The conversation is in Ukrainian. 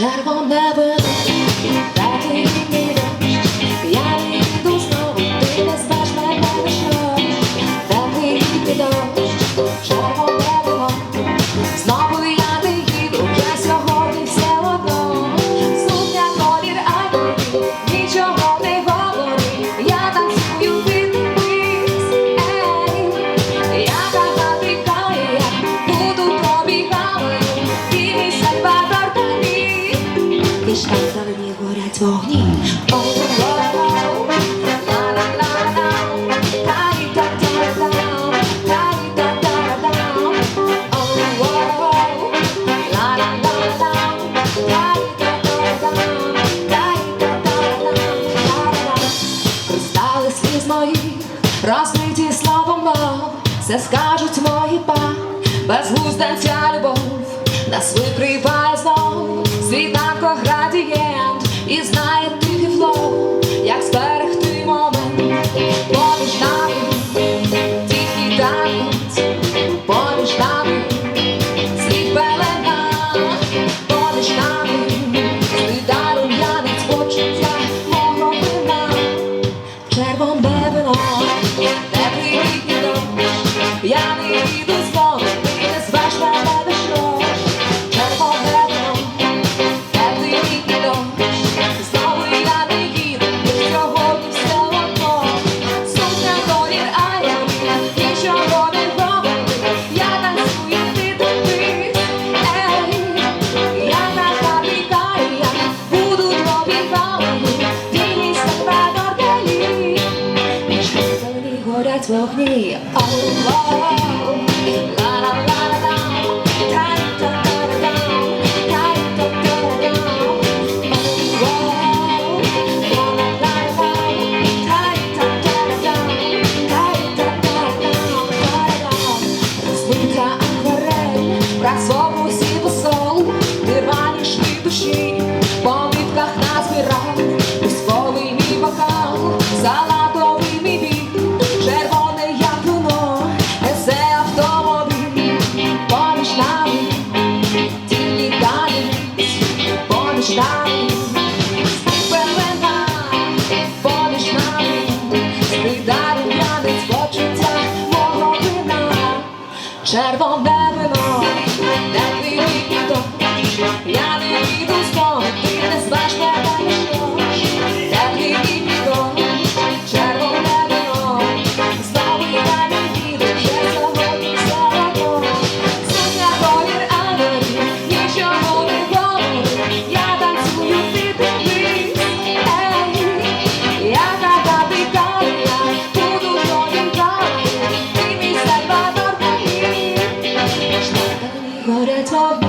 Şervan пішла, зелені горять вогні. Кристали сліз словом мов, все скажуть мої па, безглузда любов, нас викриває знов. Світанко градієнт і знає тихий флоу, як зберегти момент. Поміж нами, тихий танець, поміж нами, світ пелена, поміж нами, світа рум'янець почуття мого вина, червоне вино, теплий вікно, я не йду. slowly all along. La, la, la. 거래처